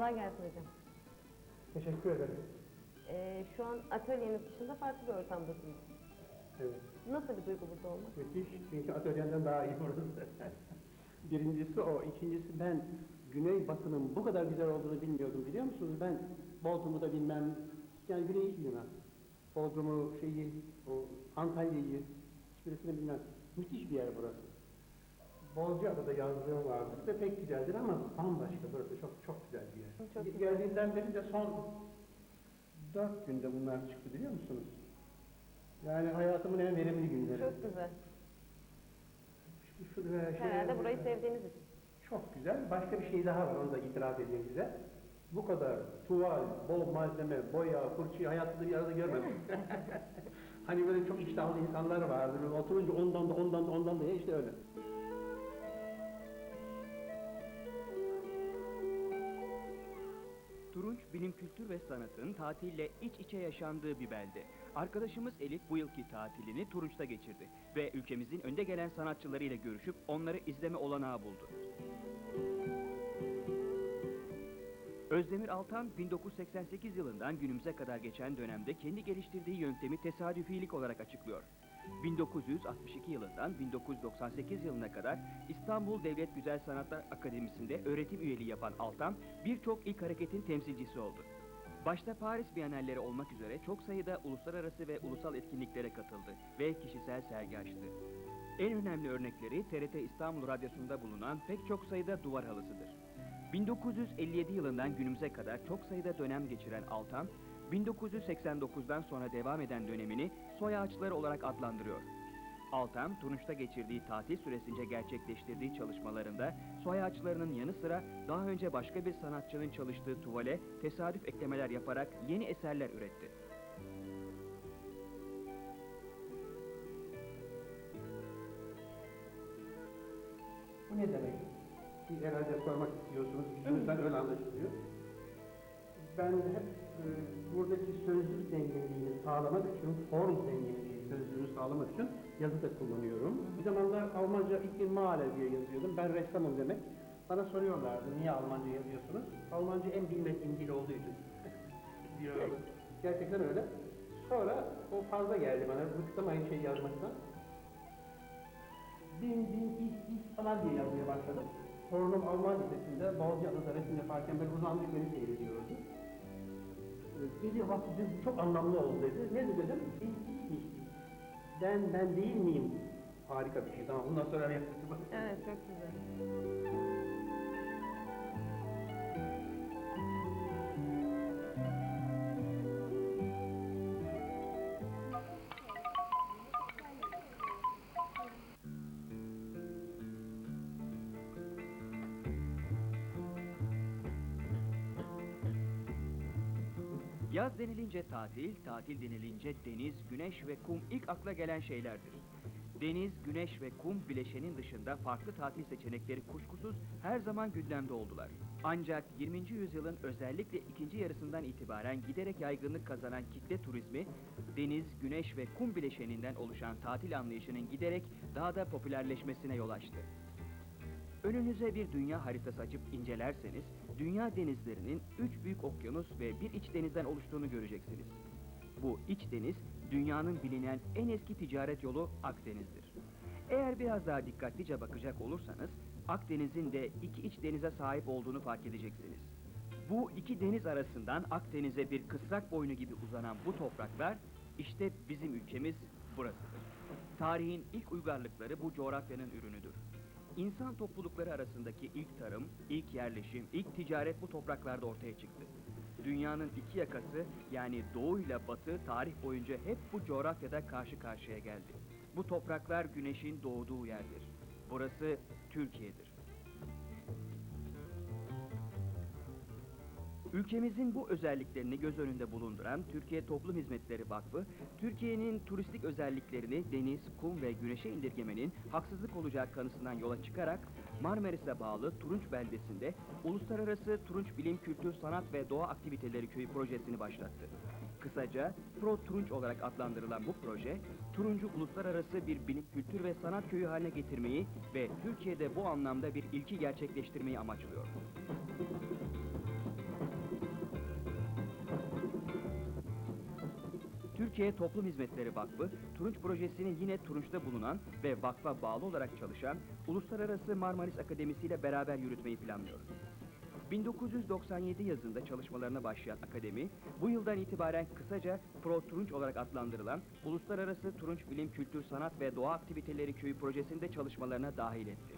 Kolay gelsin hocam. Teşekkür ederim. Ee, şu an atölyeniz dışında farklı bir ortamdasınız. Evet. Nasıl bir duygu burada olmak? Müthiş. Çünkü atölyenden daha iyi burası. Birincisi o. ikincisi ben Güney Batı'nın bu kadar güzel olduğunu bilmiyordum biliyor musunuz? Ben Bodrum'u da bilmem. Yani hiç bilmem. Bodrum'u, şeyi, o Antalya'yı hiçbirisini bilmem. Müthiş bir yer burası. Bozcaada'da yazdığım vardı. Size pek güzeldir ama bambaşka burası. Çok çok güzel bir yer. Çok güzel. Geldiğinden beri de son dört günde bunlar çıktı biliyor musunuz? Yani hayatımın en verimli günleri. Çok güzel. Şu- şuraya şey- Herhalde burayı sevdiğiniz için. Çok güzel. Başka bir şey daha var, onu da itiraf edeyim size. Bu kadar tuval, bol malzeme, boya, fırçayı hayatımda bir arada görmedim. hani böyle çok iştahlı insanlar vardır. Böyle Oturunca ondan da ondan da ondan da işte öyle. Turunç bilim kültür ve sanatın tatille iç içe yaşandığı bir belde. Arkadaşımız Elif bu yılki tatilini Turunç'ta geçirdi ve ülkemizin önde gelen sanatçılarıyla görüşüp onları izleme olanağı buldu. Özdemir Altan 1988 yılından günümüze kadar geçen dönemde kendi geliştirdiği yöntemi tesadüfilik olarak açıklıyor. 1962 yılından 1998 yılına kadar İstanbul Devlet Güzel Sanatlar Akademisi'nde öğretim üyeliği yapan Altan birçok ilk hareketin temsilcisi oldu. Başta Paris Bienalleri olmak üzere çok sayıda uluslararası ve ulusal etkinliklere katıldı ve kişisel sergi açtı. En önemli örnekleri TRT İstanbul Radyosu'nda bulunan pek çok sayıda duvar halısıdır. 1957 yılından günümüze kadar çok sayıda dönem geçiren Altan, 1989'dan sonra devam eden dönemini soy ağaçları olarak adlandırıyor. Altan, Tunus'ta geçirdiği tatil süresince gerçekleştirdiği çalışmalarında soy ağaçlarının yanı sıra daha önce başka bir sanatçının çalıştığı tuvale tesadüf eklemeler yaparak yeni eserler üretti. Bu ne demek? Siz herhalde sormak istiyorsunuz. Yüzünüzden öyle anlaşılıyor. Ben hep e, buradaki sözlük zenginliğini sağlamak için, form zenginliği sözlüğünü sağlamak için yazı da kullanıyorum. Bir zamanlar Almanca ilk male diye yazıyordum. Ben ressamım demek. Bana soruyorlardı niye Almanca yazıyorsunuz? Almanca en bilmediğim dil olduğu için. Gerçekten öyle. Sonra o fazla geldi bana. Bıktım aynı şeyi yazmaktan. Bin bin is is falan diye yazmaya başladım. Torunum Alman lisesinde Balcı'da resim yaparken ben uzanmış beni seyrediyordu. Dedi bak dedi, çok anlamlı oldu dedi. Ne dedi dedim? Ben ben değil miyim? Harika bir şey. Tamam bundan sonra yapayım. Evet çok güzel. Yaz denilince tatil, tatil denilince deniz, güneş ve kum ilk akla gelen şeylerdir. Deniz, güneş ve kum bileşenin dışında farklı tatil seçenekleri kuşkusuz her zaman gündemde oldular. Ancak 20. yüzyılın özellikle ikinci yarısından itibaren giderek yaygınlık kazanan kitle turizmi, deniz, güneş ve kum bileşeninden oluşan tatil anlayışının giderek daha da popülerleşmesine yol açtı. Önünüze bir dünya haritası açıp incelerseniz, dünya denizlerinin üç büyük okyanus ve bir iç denizden oluştuğunu göreceksiniz. Bu iç deniz, dünyanın bilinen en eski ticaret yolu Akdeniz'dir. Eğer biraz daha dikkatlice bakacak olursanız, Akdeniz'in de iki iç denize sahip olduğunu fark edeceksiniz. Bu iki deniz arasından Akdeniz'e bir kısrak boynu gibi uzanan bu topraklar, işte bizim ülkemiz burasıdır. Tarihin ilk uygarlıkları bu coğrafyanın ürünüdür. İnsan toplulukları arasındaki ilk tarım, ilk yerleşim, ilk ticaret bu topraklarda ortaya çıktı. Dünyanın iki yakası yani doğu ile batı tarih boyunca hep bu coğrafyada karşı karşıya geldi. Bu topraklar güneşin doğduğu yerdir. Burası Türkiye'dir. Ülkemizin bu özelliklerini göz önünde bulunduran Türkiye Toplum Hizmetleri Vakfı, Türkiye'nin turistik özelliklerini deniz, kum ve güneşe indirgemenin haksızlık olacağı kanısından yola çıkarak Marmaris'e bağlı Turunç beldesinde Uluslararası Turunç Bilim, Kültür, Sanat ve Doğa Aktiviteleri Köyü projesini başlattı. Kısaca Pro Turunç olarak adlandırılan bu proje, Turuncu uluslararası bir bilim, kültür ve sanat köyü haline getirmeyi ve Türkiye'de bu anlamda bir ilki gerçekleştirmeyi amaçlıyor. Türkiye Toplum Hizmetleri Vakfı, Turunç projesini yine Turunç'ta bulunan ve vakfa bağlı olarak çalışan Uluslararası Marmaris Akademisi ile beraber yürütmeyi planlıyor. 1997 yazında çalışmalarına başlayan akademi, bu yıldan itibaren kısaca Pro Turunç olarak adlandırılan Uluslararası Turunç Bilim, Kültür, Sanat ve Doğa Aktiviteleri Köyü projesinde çalışmalarına dahil etti.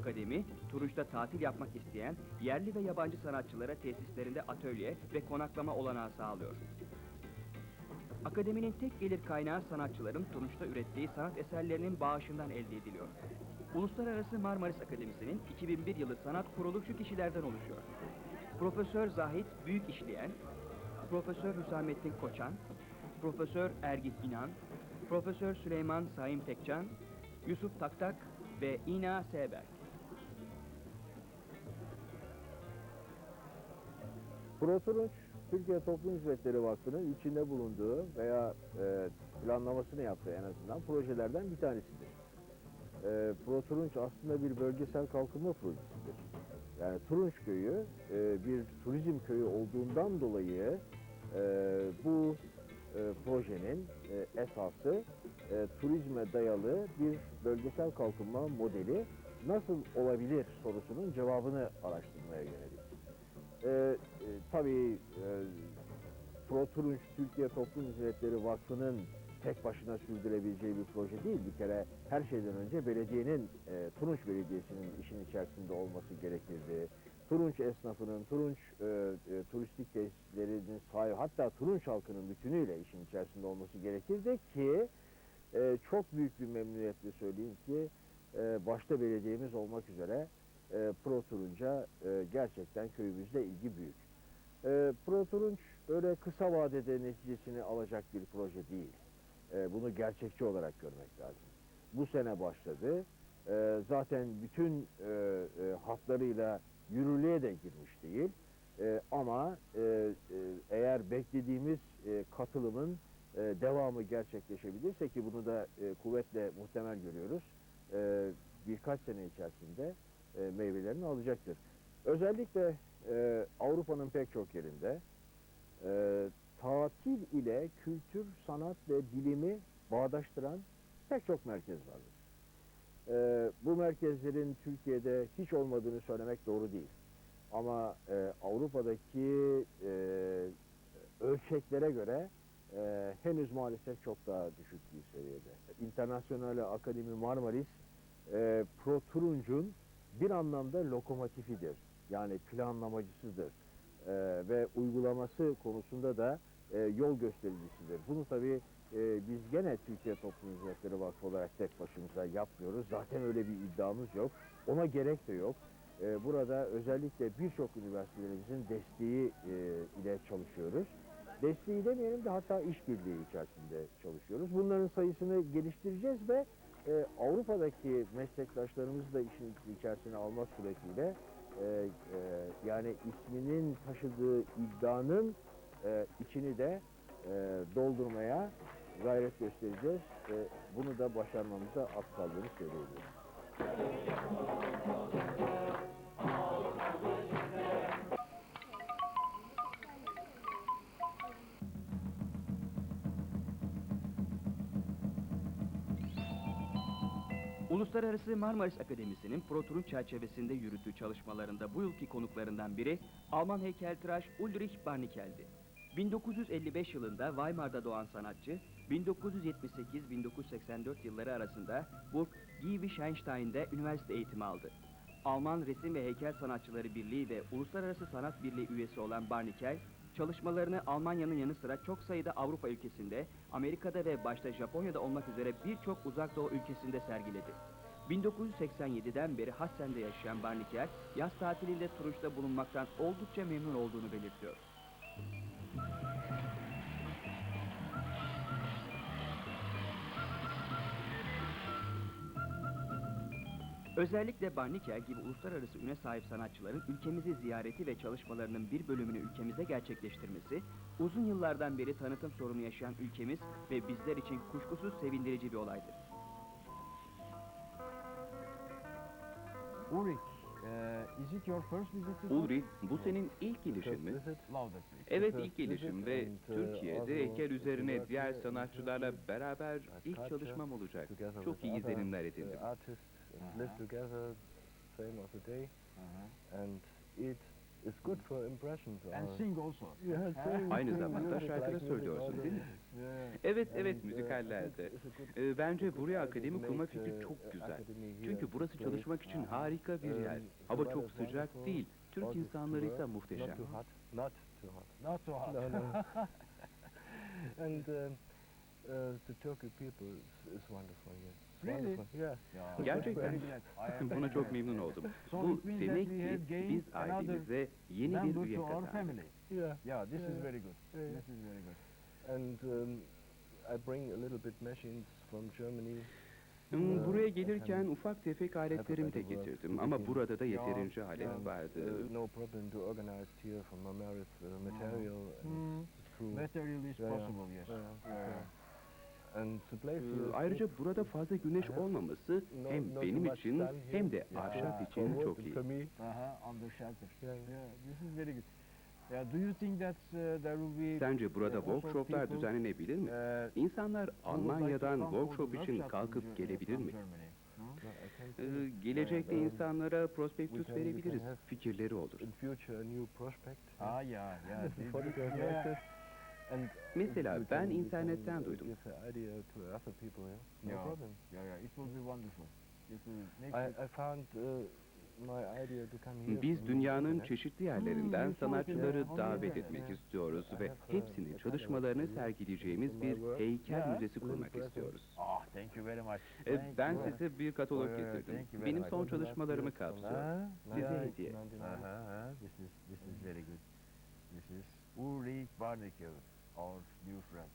Akademi, Turunç'ta tatil yapmak isteyen yerli ve yabancı sanatçılara tesislerinde atölye ve konaklama olanağı sağlıyor. Akademinin tek gelir kaynağı sanatçıların Turunç'ta ürettiği sanat eserlerinin bağışından elde ediliyor. Uluslararası Marmaris Akademisi'nin 2001 yılı sanat kurulu şu kişilerden oluşuyor. Profesör Zahit Büyük İşleyen, Profesör Hüsamettin Koçan, Profesör Ergin İnan, Profesör Süleyman Saim Tekcan, Yusuf Taktak ve İna Seberk. Proturunç, Türkiye Toplum Hizmetleri Vakfı'nın içinde bulunduğu veya e, planlamasını yaptığı en azından projelerden bir tanesidir. E, Proturunç aslında bir bölgesel kalkınma projesidir. Yani Turunç Köyü e, bir turizm köyü olduğundan dolayı e, bu e, projenin e, esası e, turizme dayalı bir bölgesel kalkınma modeli nasıl olabilir sorusunun cevabını araştırmaya yönelik. Ee, e, tabii e, Pro Türkiye Toplum Hizmetleri Vakfı'nın tek başına sürdürebileceği bir proje değil. Bir kere her şeyden önce belediyenin, e, Turunç Belediyesi'nin işin içerisinde olması gerekirdi. Turunç esnafının, Turunç e, e, turistik tesislerinin sahibi, hatta Turunç halkının bütünüyle işin içerisinde olması gerekirdi ki e, çok büyük bir memnuniyetle söyleyeyim ki e, başta belediyemiz olmak üzere e, Pro Turunç'a e, gerçekten köyümüzde ilgi büyük. E, Pro Turunç öyle kısa vadede neticesini alacak bir proje değil. E, bunu gerçekçi olarak görmek lazım. Bu sene başladı. E, zaten bütün e, e, hatlarıyla yürürlüğe de girmiş değil. E, ama e, eğer beklediğimiz e, katılımın e, devamı gerçekleşebilirse ki bunu da e, kuvvetle muhtemel görüyoruz. E, birkaç sene içerisinde e, meyvelerini alacaktır. Özellikle e, Avrupa'nın pek çok yerinde e, tatil ile kültür, sanat ve bilimi bağdaştıran pek çok merkez vardır. E, bu merkezlerin Türkiye'de hiç olmadığını söylemek doğru değil. Ama e, Avrupa'daki e, ölçeklere göre e, henüz maalesef çok daha düşük bir seviyede. Internasyonel Akademi Marmaris e, Pro Turunç'un bir anlamda lokomotifidir. Yani planlamacısıdır. E, ve uygulaması konusunda da e, yol göstericisidir. Bunu tabii e, biz gene Türkiye Toplum Hizmetleri Vakfı olarak tek başımıza yapmıyoruz. Zaten öyle bir iddiamız yok. Ona gerek de yok. E, burada özellikle birçok üniversitelerimizin desteği e, ile çalışıyoruz. Desteği demeyelim de hatta işbirliği içerisinde çalışıyoruz. Bunların sayısını geliştireceğiz ve e, Avrupa'daki meslektaşlarımızı da işin içerisine almak suretiyle e, e, yani isminin taşıdığı iddianın e, içini de e, doldurmaya gayret göstereceğiz. E, bunu da başarmamıza az kaldığını söyleyebilirim. Uluslararası Marmaris Akademisi'nin Protur'un çerçevesinde yürüttüğü çalışmalarında bu yılki konuklarından biri Alman heykeltıraş Ulrich Barnichel'di. 1955 yılında Weimar'da doğan sanatçı, 1978-1984 yılları arasında Burg Giebelstein'de üniversite eğitimi aldı. Alman Resim ve Heykel Sanatçıları Birliği ve Uluslararası Sanat Birliği üyesi olan Barnikel, çalışmalarını Almanya'nın yanı sıra çok sayıda Avrupa ülkesinde, Amerika'da ve başta Japonya'da olmak üzere birçok uzak doğu ülkesinde sergiledi. 1987'den beri Hassen'de yaşayan Barnikel, yaz tatilinde Turunç'ta bulunmaktan oldukça memnun olduğunu belirtiyor. Özellikle Barnikel gibi uluslararası üne sahip sanatçıların ülkemizi ziyareti ve çalışmalarının bir bölümünü ülkemizde gerçekleştirmesi, uzun yıllardan beri tanıtım sorunu yaşayan ülkemiz ve bizler için kuşkusuz sevindirici bir olaydır. Ulrich, Uh, is it your first visit to Ulrich, bu senin ilk gelişin mi? Evet ilk gelişim ve uh, Türkiye'de heykel üzerine diğer in sanatçılarla beraber as ilk çalışmam olacak. Çok iyi izlenimler uh, edindim. artists and live together, same as today, Uh-huh. and it is good for impressions. And sing also. Yeah, sing, Aynı zamanda music, şarkı da like söylüyorsun music değil mi? Evet And, evet uh, müzikallerde. I think it's a good- Ee, bence buraya akademi kurma fikri uh, çok güzel. Çünkü burası çalışmak için harika bir Um, yer. Hava çok is sıcak değil. Türk insanları ise work, muhteşem. Not too hot. Not too hot. And um, uh, the Turkish people is, is wonderful here. Really? Yeah. Gerçekten. Buna çok memnun oldum. Bu demek that we have ki biz another ailemize yeni bir üye kazandık. family. Yeah. Yeah, this is Yeah. very good. Yeah, yeah. This is very good. And um, I bring a little bit machines from Germany. Buraya gelirken ufak tefek aletlerimi de getirdim ama burada da yeterince alet vardı. no problem to organize here from Ameris uh, material and Hmm. Material is Yeah, yeah. possible, yes. Ayrıca good. burada fazla güneş olmaması hem benim için hem de Ya, ahşap için çok iyi. Uh, Sence burada workshoplar düzenlenebilir mi? uh, İnsanlar Almanya'dan workshop için in kalkıp uh, gelebilir mi? Ee, gelecekte insanlara prospektüs verebiliriz. Fikirleri olur. Ah, yeah, yeah. Mesela ben internetten duydum. Yeah? Yeah. Yeah, it will be wonderful. It will make I, I found uh. Biz dünyanın çeşitli yerlerinden Hmm, sanatçıları davet etmek Yeah. istiyoruz ve uh, hepsinin çalışmalarını sergileyeceğimiz bir heykel müzesi kurmak istiyoruz. Ah, thank you very much. Thank Ben you. size bir katalog Oh, getirdim. Benim much. son çalışmalarımı kapsıyor. Ah, Size hediye. This is this is very good. This is Ulrich Barnekel, our new friend.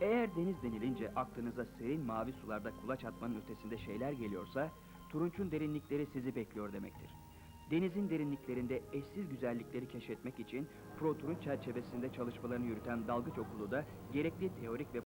Eğer deniz denilince aklınıza serin mavi sularda kulaç atmanın ötesinde şeyler geliyorsa, Turunç'un derinlikleri sizi bekliyor demektir. Denizin derinliklerinde eşsiz güzellikleri keşfetmek için Pro Turunç çerçevesinde çalışmalarını yürüten Dalgıç Okulu da gerekli teorik ve